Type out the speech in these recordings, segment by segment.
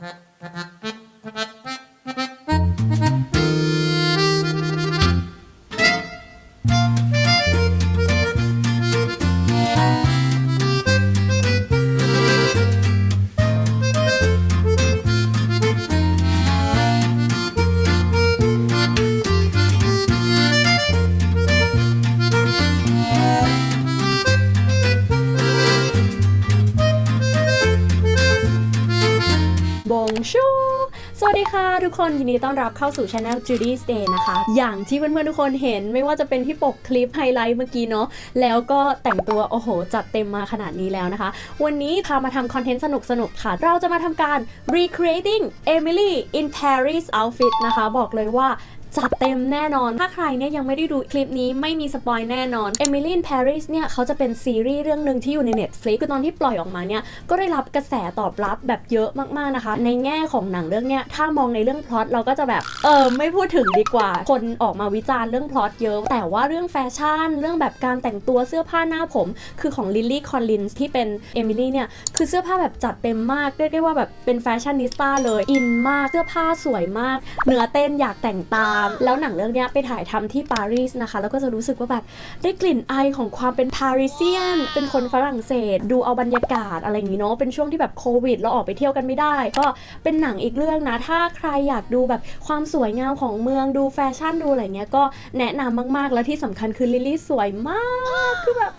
บ ค่ะทุกคนยินดีต้อนรับเข้าสู่ช anel Judy's Day นะคะ อย่างที่เพื่อนๆทุกคนเห็นไม่ว่าจะเป็นที่ปกคลิปไฮไลท์เมื่อกี้เนาะแล้วก็แต่งตัว โอ้โห จัดเต็มมาขนาดนี้แล้วนะคะ วันนี้พามาทำคอนเทนต์สนุกๆค่ะ เราจะมาทำการ recreating Emily in Paris outfit นะคะ บอกเลยว่า จัดเต็มแน่นอน ถ้าใครเนี่ยยังไม่ได้ดูคลิปนี้ไม่มีสปอยแน่นอน Emily in Paris เนี่ยเขาจะเป็นซีรีส์เรื่องหนึ่งที่อยู่ใน Netflix คือตอนที่ปล่อยออกมาเนี่ยก็ได้รับกระแสตอบรับแบบเยอะมากๆนะคะ ในแง่ของหนังเรื่องเนี้ยถ้ามองในเรื่องพล็อตเราก็จะแบบเออไม่พูดถึงดีกว่า คนออกมาวิจารณ์เรื่องพล็อตเยอะ แต่ว่าเรื่องแฟชั่น เรื่องแบบการแต่งตัวเสื้อผ้าหน้าผม คือของลิลลี่คอลลินที่เป็นเอมิลี่เนี่ยคือเสื้อผ้าแบบจัดเต็มมากเรียกได้ว่าแบบเป็นแฟชั่นนิสต้าเลยอินมากเสื้อผ้าสวยมาก เนื้อเต้นอยากแต่งตามแล้วหนังเรื่องนี้ไปถ่ายทำที่ปารีสนะคะ แล้วก็จะรู้สึกว่าแบบได้กลิ่นไอของความเป็นปาริเซียน เป็นคนฝรั่งเศส ดูเอาบรรยากาศอะไรอย่างนี้เนาะ เป็นช่วงที่แบบโควิด เราออกไปเที่ยวกันไม่ได้ ก็เป็นหนังอีกเรื่องนะ ถ้าใครอยากดูแบบความสวยงามของเมือง ดูแฟชั่น ดูอะไรเงี้ย ก็แนะนำมากๆ แล้วที่สำคัญคือลิลลี่สวยมาก คือแบบ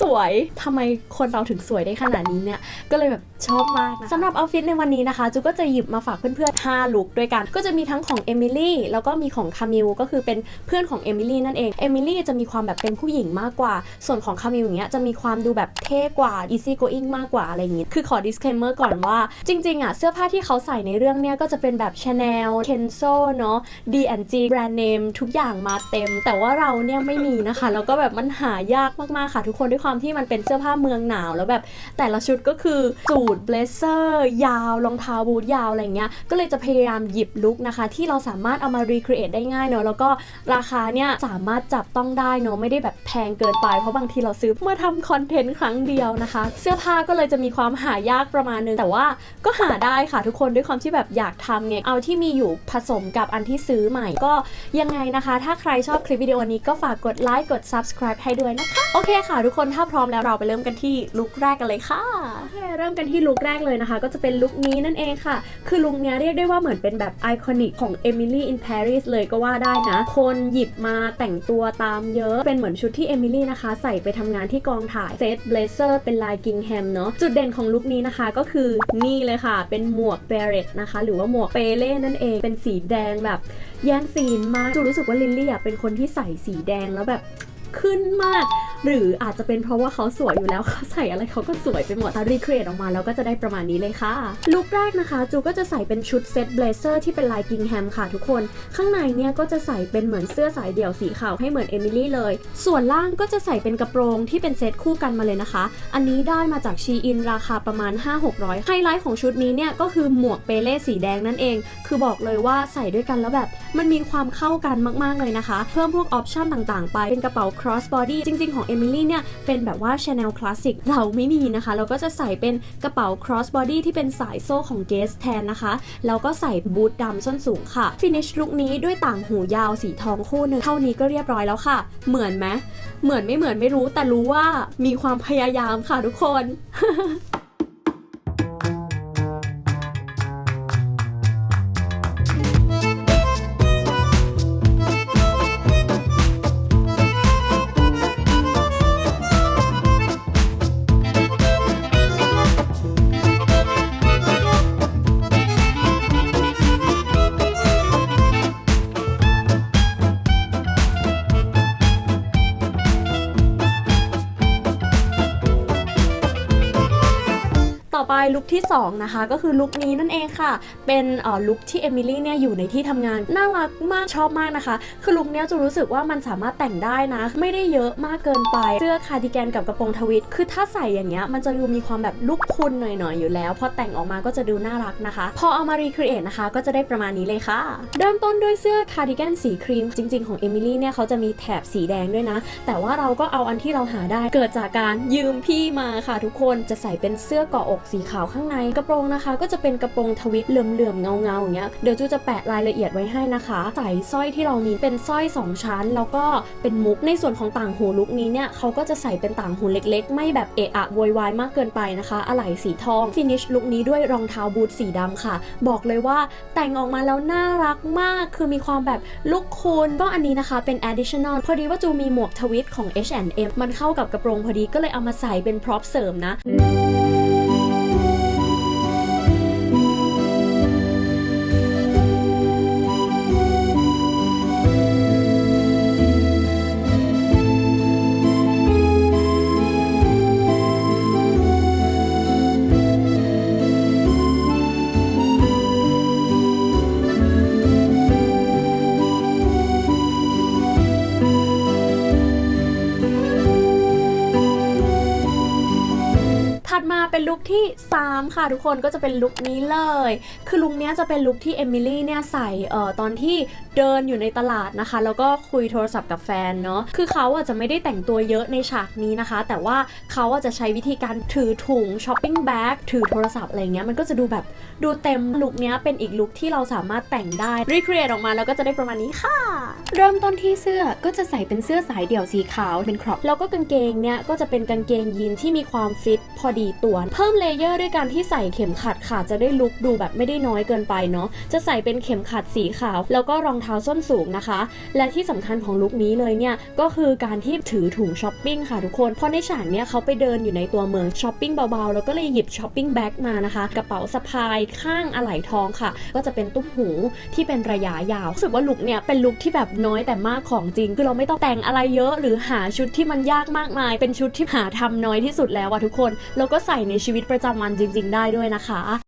สวยทำไมคนเราถึงสวยได้ขนาดนี้เนี่ยก็เลยแบบชอบมากนะสำหรับเอาท์ฟิตในวันนี้นะคะจูก็จะหยิบมาฝากเพื่อนๆ5ลุคด้วยกัน ก็จะมีทั้งของเอมิลี่แล้วก็มีของคามิลก็คือเป็นเพื่อนของเอมิลี่นั่นเองเอมิลี่จะมีความแบบเป็นผู้หญิงมากกว่า ส่วนของคามิลอย่างเงี้ยจะมีความดูแบบเท่กว่า easy going มากกว่าอะไรอย่างงี้คือขอ disclaimer ก่อนว่าจริงๆอะเสื้อผ้าที่เขาใส่ในเรื่องเนี้ยก็จะเป็นแบบ Chanel Kenzo เนาะ D&G แบรนด์เนมทุกอย่างมาเต็ม แต่ว่าเราเนี่ยไม่มีนะคะแล้วก็แบบมันหายากมากๆค่ะทุกคนด้วยความที่มันเป็นเสื้อผ้าเมืองหนาวแล้วแบบแต่ละชุดก็คือสูทเบลเซอร์ ยาวรองเท้าบูทยาวอะไรเงี้ยก็เลยจะพยายามหยิบลุคนะคะ ที่เราสามารถเอามา recreate ได้ง่ายเนาะแล้วก็ราคาเนี่ยสามารถจับต้องได้เนาะไม่ได้แบบแพงเกินไป เพราะบางทีเราซื้อเมื่อทำคอนเทนต์ครั้งเดียวนะคะ เสื้อผ้าก็เลยจะมีความหายากประมาณนึงแต่ว่าก็หาได้ค่ะทุกคนด้วยความที่แบบอยากทำเนี่ยเอาที่มีอยู่ผสมกับอันที่ซื้อใหม่ก็ยังไงนะคะ ถ้าใครชอบคลิปวิดีโอนี้ก็ฝากกดไลค์กด subscribe ให้ด้วยนะคะโอเคค่ะทุกคนถ้าพร้อมแล้วเราไปเริ่มกันที่ลุคแรกกันเลยค่ะโอเคเริ่มกันที่ลุคแรกเลยนะคะ ก็จะเป็นลุคนี้นั่นเองค่ะ คือลุคเนี้ยเรียกได้ว่าเหมือนเป็นแบบไอคอนิกของ Emily in Paris เลยก็ว่าได้นะ คนหยิบมาแต่งตัวตามเยอะ เป็นเหมือนชุดที่เอมิลี่นะคะ ใส่ไปทำงานที่กองถ่ายเซตเบลเซอร์เป็นลายกิงแฮมเนาะ จุดเด่นของลุคนี้นะคะก็คือนี่เลยค่ะ เป็นหมวกเบเรตนะคะ หรือว่าหมวกเปเล่นั่นเอง เป็นสีแดงแบบแย่งซีนมากจูรู้สึกว่าลิลลี่อะเป็นคนที่ใส่สีแดงแล้วแบบขึ้นมากหรืออาจจะเป็นเพราะว่าเขาสวยอยู่แล้วเขาใส่อะไรเขาก็สวยไปหมดถ้ารีเครทออกมาแล้วก็จะได้ประมาณนี้เลยค่ะ ลุคแรกนะคะ จูก็จะใส่เป็นชุดเซตเบลเซอร์ที่เป็นลายกิงแฮมค่ะทุกคน ข้างในเนี่ยก็จะใส่เป็นเหมือนเสื้อสายเดี่ยวสีขาวให้เหมือนเอมิลี่เลย ส่วนล่างก็จะใส่เป็นกระโปรงที่เป็นเซตคู่กันมาเลยนะคะ อันนี้ได้มาจากชีอินราคาประมาณ 5-600 ไฮไลท์ของชุดนี้เนี่ยก็คือหมวกเปเล่สีแดงนั่นเอง คือบอกเลยว่าใส่ด้วยกันแล้วแบบมันมีความเข้ากันมากๆเลยนะคะ เพิ่มพวกออปชั่นต่างๆ ไปเป็นกระเป๋า cross body จริงๆของเอมิลี่เนี่ยเป็นแบบว่าชาแนลคลาสสิกเราไม่มีนะคะ เราก็จะใส่เป็นกระเป๋า cross body ที่เป็นสายโซ่ของเกสแทนนะคะ แล้วก็ใส่บูทดำส้นสูงค่ะ ฟินิชลุคนี้ด้วยต่างหูยาวสีทองคู่หนึ่งเท่านี้ก็เรียบร้อยแล้วค่ะ เหมือนไหมเหมือนไม่เหมือนไม่รู้แต่รู้ว่ามีความพยายามค่ะทุกคน ไปลุคที่ 2 นะคะ ก็คือลุคนี้นั่นเองค่ะ เป็นลุคที่เอมิลี่เนี่ยอยู่ในที่ทำงานน่ารักมากชอบมากนะคะ คือลุคเนี้ยจะรู้สึกว่ามันสามารถแต่งได้นะ ไม่ได้เยอะมากเกินไปเสื้อคาร์ดิแกนกับกระโปรงทวิตคือถ้าใส่อย่างเงี้ยมันจะดูมีความแบบลุคคุณหน่อยๆอยู่แล้ว พอแต่งออกมาก็จะดูน่ารักนะคะ พอเอามารีครีเอทนะคะ ก็จะได้ประมาณนี้เลยค่ะ เริ่มต้นด้วยเสื้อคาร์ดิแกนสีครีม จริง ๆของเอมิลี่เนี่ยเขาจะมีแถบสีแดงด้วยนะ แต่ว่าเราก็เอาอันที่เราหาได้เกิดจากการยืมพี่มาค่ะทุกคนจะใส่เป็นเสื้อเกาะอกสีขาวาวข้างในกระโปรงนะคะ ก็จะเป็นกระโปรงทวิตเหลื่อมๆเงาๆอย่างเงี้ยเดี๋ยวจูจะแปะรายละเอียดไว้ให้นะคะใส่สร้อยที่เรามีเป็นสร้อยสองชั้น แล้วก็เป็นมุกในส่วนของต่างหูลุกนี้เนี่ยเขาก็จะใส่เป็นต่างหูเล็กๆ ไม่แบบเอะอะโวยวายมากเกินไปนะคะอะไหล่สีทองฟินิชลุกนี้ด้วยรองเท้าบูทสีดำค่ะ บอกเลยว่าแต่งออกมาแล้วน่ารักมากคือมีความแบบลุกคุณก็อันนี้นะคะเป็น additional พอดีว่าจูมีหมวกทวิตของ H&M มันเข้ากับกระโปรงพอดีก็เลยเอามาใส่เป็นพร็อพเสริมนะ ที่ 3 ค่ะทุกคนก็จะเป็นลุคนี้เลย คือลุคนี้จะเป็นลุคที่เอมิลี่เนี่ยใส่เอ่อตอนที่เดินอยู่ในตลาดนะคะ แล้วก็คุยโทรศัพท์กับแฟนเนาะคือเขาอาจจะไม่ได้แต่งตัวเยอะในฉากนี้นะคะ แต่ว่าเขาอาจจะใช้วิธีการถือถุงช้อปปิ้งแบ็กถือโทรศัพท์อะไรเงี้ยมันก็จะดูแบบดูเต็มลุคนี้เป็นอีกลุคที่เราสามารถแต่งได้รีเครียออกมาแล้วก็จะได้ประมาณนี้ค่ะ เริ่มต้นที่เสื้อก็จะใส่เป็นเสื้อสายเดี่ยวสีขาวเป็นครอปแล้วก็กางเกงเนี่ยก็จะเป็นกางเกงยีนที่มีความฟิตพอดีตัว เพิ่มเลเยอร์ด้วยการที่ใส่เข็มขัดค่ะจะได้ลุคดูแบบไม่ได้น้อยเกินไปเนาะจะใส่เป็นเข็มขัดสีขาว แล้วก็รองเท้าส้นสูงนะคะ และที่สำคัญของลุคนี้เลยเนี่ยก็คือการที่ถือถุงช้อปปิ้งค่ะทุกคนเพราะในฉากเนี่ยเขาไปเดินอยู่ในตัวเมืองช้อปปิ้งเบาๆแล้วก็เลยหยิบช้อปปิ้งแบ็กมานะคะกระเป๋าสะพายข้างอะไหล่ทองค่ะ ก็จะเป็นตุ้มหูที่เป็นระยะยาวรู้สึกว่าลุคเนี่ยเป็นลุคที่แบบน้อยแต่มากของจริง คือเราไม่ต้องแต่งอะไรเยอะ หรือหาชุดที่มันยากมากมาย เป็นชุดที่หาทำน้อยที่สุดแล้วอะทุกคน แล้วก็ใส่ในชีวิตประจำวันจริง ๆ ได้ด้วยนะคะ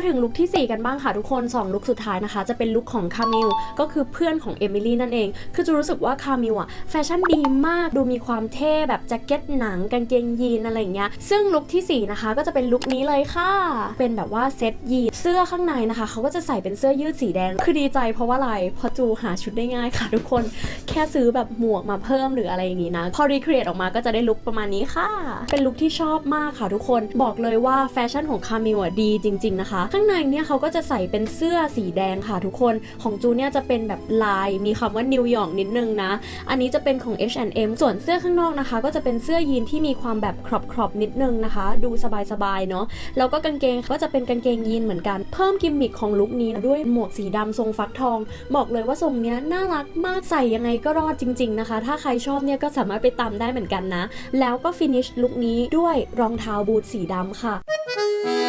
มาถึงลุคที่ 4 กันบ้างค่ะทุกคน 2 ลุคสุดท้ายนะคะ จะเป็นลุคของคามิลก็คือเพื่อนของเอมิลี่นั่นเอง คือจะรู้สึกว่าคามิลอะแฟชั่นดีมากดูมีความเท่แบบแจ็คเก็ตหนังกางเกงยีนอะไรอย่างเงี้ยซึ่งลุคทีสี่4 นะคะ ก็จะเป็นลุคนี้เลยค่ะ เป็นแบบว่าเซ็ตยีนเสื้อข้างในนะคะเขาก็จะใส่เป็นเสื้อยืดสีแดง คือดีใจเพราะว่าอะไรพราะจูหาชุดได้ง่ายค่ะ ทุกคนแค่ซื้อแบบหมวกมาเพิ่มหรืออะไรอย่างงี้นะพอรีเครียออกมาก็จะได้ลุคประมาณนี้ค่ะ เป็นลุคที่ชอบมากค่ะทุกคนบอกเลยว่าแฟชั่นของคามิลอะดีจริง ๆนะคะข้างในเนี่ยเขาก็จะใส่เป็นเสื้อสีแดงค่ะทุกคนของจูเนี่ยจะเป็นแบบลายมีคำว่านิวยอร์กนิดนึงนะ อันนี้จะเป็นของ H&M ส่วนเสื้อข้างนอกนะคะ ก็จะเป็นเสื้อยีนที่มีความแบบครอบครอบนิดนึงนะคะ ดูสบายๆเนาะแล้วก็กางเกงก็จะเป็นกางเกงยีนเหมือนกัน เพิ่มกิมมิคของลุคนี้ด้วยหมวกสีดำทรงฟักทอง บอกเลยว่าทรงเนี้ยน่ารักมากใส่ยังไงก็รอดจริง ๆนะคะ ถ้าใครชอบเนี่ยก็สามารถไปตามได้เหมือนกันนะ แล้วก็ฟินิชลุคนี้ด้วยรองเท้าบูทสีดำค่ะ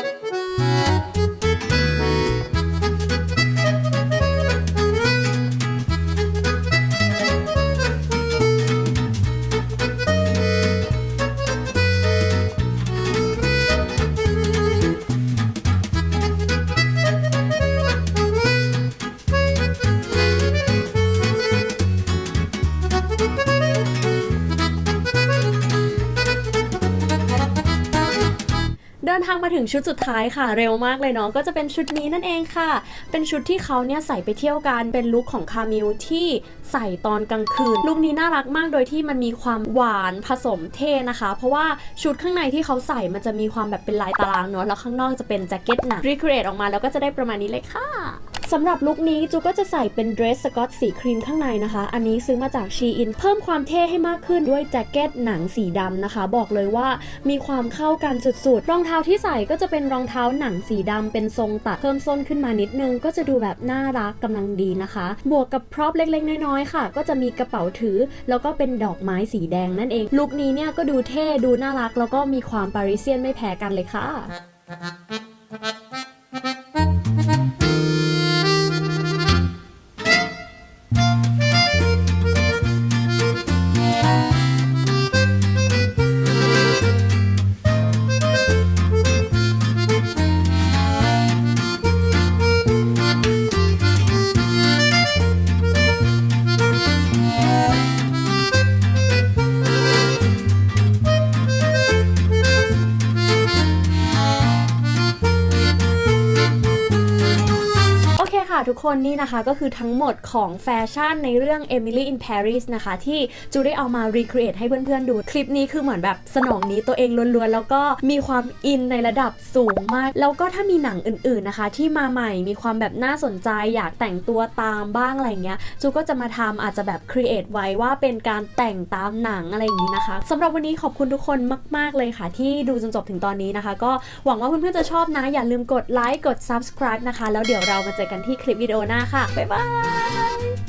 นทางมาถึงชุดสุดท้ายค่ะ เร็วมากเลยเนาะก็จะเป็นชุดนี้นั่นเองค่ะ เป็นชุดที่เขาเนี่ยใส่ไปเที่ยวกันเป็นลุคของคามิลที่ใส่ตอนกลางคืนลุคนี้น่ารักมากโดยที่มันมีความหวานผสมเท่นะคะ เพราะว่าชุดข้างในที่เขาใส่มันจะมีความแบบเป็นลายตารางเนาะแล้วข้างนอกจะเป็นแจ็คเก็ตหนังรีเครทออกมาแล้วก็จะได้ประมาณนี้เลยค่ะ สำหรับลุคนี้จูก็จะใส่เป็นเดรสสกอตสีครีมข้างในนะคะ อันนี้ซื้อมาจากชีอินเพิ่มความเท่ให้มากขึ้นด้วยแจ็คเก็ตหนังสีดำนะคะ บอกเลยว่ามีความเข้ากันสุดๆ รองเท้าที่ใส่ก็จะเป็นรองเท้าหนังสีดำเป็นทรงตัดเพิ่มส้นขึ้นมานิดนึง ก็จะดูแบบน่ารักกำลังดีนะคะ บวกกับพร็อพเล็กๆ น้อยๆค่ะ ก็จะมีกระเป๋าถือ แล้วก็เป็นดอกไม้สีแดงนั่นเองลุคนี้เนี่ยก็ดูเท่ดูน่ารักแล้วก็มีความปาริเซียนไม่แพ้กันเลยค่ะ Bye. ทุกคนนี่นะคะก็คือทั้งหมดของแฟชั่นในเรื่อง Emily in Paris นะคะ ที่จูได้เอามา recreate ให้เพื่อนๆดู คลิปนี้คือเหมือนแบบสนองนี้ตัวเองล้วนๆ แล้วก็มีความอินในระดับสูงมาก แล้วก็ถ้ามีหนังอื่นๆนะคะ ที่มาใหม่มีความแบบน่าสนใจ อยากแต่งตัวตามบ้างอะไรเงี้ยจูก็จะมาทำอาจจะแบบ create ไว้ว่าเป็นการแต่งตามหนังอะไรอย่างนี้นะคะสำหรับวันนี้ขอบคุณทุกคนมาก ๆเลยค่ะ ที่ดูจนจบถึงตอนนี้นะคะ ก็หวังว่าเพื่อนๆจะชอบนะอย่าลืมกดไลค์กด subscribe นะคะ แล้วเดี๋ยวเรามาเจอกันที่คลิปวิดีโอหน้าค่ะ บ๊ายบาย